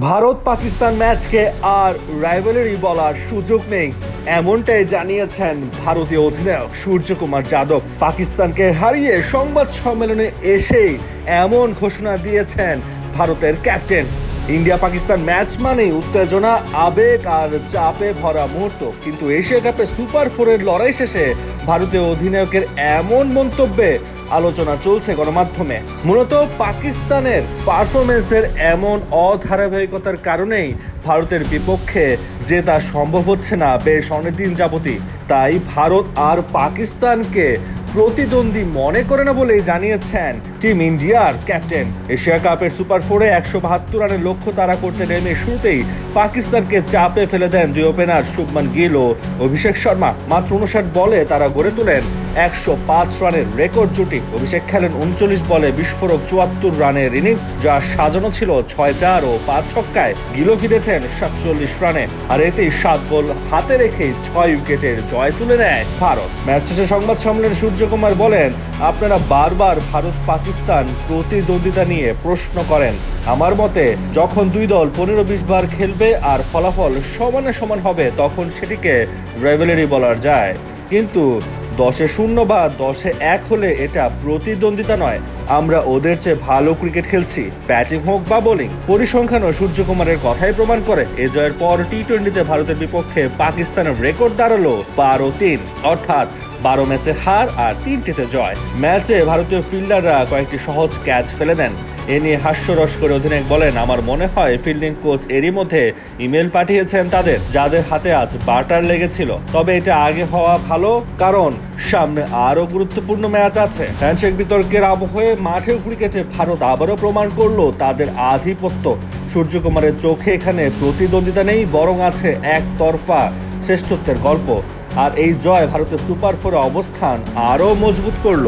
ভারত পাকিস্তান ম্যাচকে আর রাইভালারি বলার সুযোগ নেই, এমনটাই জানিয়েছেন ভারতীয় অধিনায়ক সূর্যকুমার যাদব। পাকিস্তানকে হারিয়ে সংবাদ সম্মেলনে এসেই এমন ঘোষণা দিয়েছেন ভারতের ক্যাপ্টেন। ইন্ডিয়া পাকিস্তান ম্যাচ মানেই উত্তেজনা, আবেগ আর চাপে ভরা মুহূর্ত। কিন্তু এশিয়া কাপে সুপার ফোরের লড়াই শেষে ভারতীয় অধিনায়কের এমন মন্তব্যে আলোচনা চলছে গণমাধ্যমে। মূলত পাকিস্তানের পারফরমেন্সের এমন অধারাবাহিকতার কারণেই ভারতের বিপক্ষে জেতা সম্ভব হচ্ছে না বেশ অনেকদিন যাবতই। তাই ভারত আর পাকিস্তানকে প্রতিদ্বন্দ্বী মনে করে না বলেই জানিয়েছেন টিম ইন্ডিয়ার ক্যাপ্টেন। এশিয়া কাপের সুপার ফোরে একশো বাহাত্তর রানের লক্ষ্য তারা করতে নেমে শুরুতেই পাকিস্তানকে চাপে ফেলে দেন দুই ওপেনার শুভমান গিল ও অভিষেক শর্মা। মাত্র উনষাট বলে তারা গড়ে তোলেন একশো পাঁচ রানের রেকর্ড জুটি। অভিষেক খেলেন উনচল্লিশ বলে বিস্ফোরক চুয়াত্তর রানের ইনিংস, যা সাজানো ছিল ছয় চার ও পাঁচ ছক্কায়। গিলো ফিরেছেন সাতচল্লিশ রানে, আর এতেই সাত বল হাতে রেখেই ছয় উইকেটের জয় তুলে নেয় ভারত। ম্যাচ শেষে সংবাদ সম্মেলনে সূর্যকুমার বলেন, আপনারা বারবার ভারত পাকিস্তান প্রতিদ্বন্দ্বিতা নিয়ে প্রশ্ন করেন। আমার মতে, যখন দুই দল পনেরো বিশ বার খেলবে আর ফলাফল সমানে সমান হবে, তখন সেটিকে রেভেলারি বলা যায়। কিন্তু দশে শূন্য বা দশে এক হলে এটা প্রতিদ্বন্দ্বিতা নয়। আমরা ওদের চেয়ে ভালো ক্রিকেট খেলছি। ব্যাটিং হোক বা বোলিং, পরিসংখ্যানও সূর্যকুমারের কথাই প্রমাণ করে। এ জয়ের পর টি টোয়েন্টিতে ভারতের বিপক্ষে পাকিস্তানের রেকর্ড দাঁড়াল বারো তিন। অর্থাৎ বারো ম্যাচে হার আর তিনটিতে জয়। ম্যাচে ভারতীয় ফিল্ডাররা কয়েকটি সহজ ক্যাচ ফেলে দেন। এ নিয়ে হাস্যরস করে অধিনায়ক বলেন, আমার মনে হয় ফিল্ডিং কোচ এরই মধ্যে ইমেল পাঠিয়েছেন তাদের, যাদের হাতে আজ বাটার লেগেছিল। তবে এটা আগে হওয়া ভালো, কারণ সামনে আরও গুরুত্বপূর্ণ ম্যাচ আছে। হ্যান্ডশেক বিতর্কের আবহে মাঠেও ক্রিকেটে ভারত আবারও প্রমাণ করল তাদের আধিপত্য। সূর্যকুমারের চোখে এখানে প্রতিদ্বন্দ্বিতা নেই, বরং আছে একতরফা শ্রেষ্ঠত্বের গল্প। আর এই জয় ভারতের সুপার ফোরে অবস্থান আরও মজবুত করল।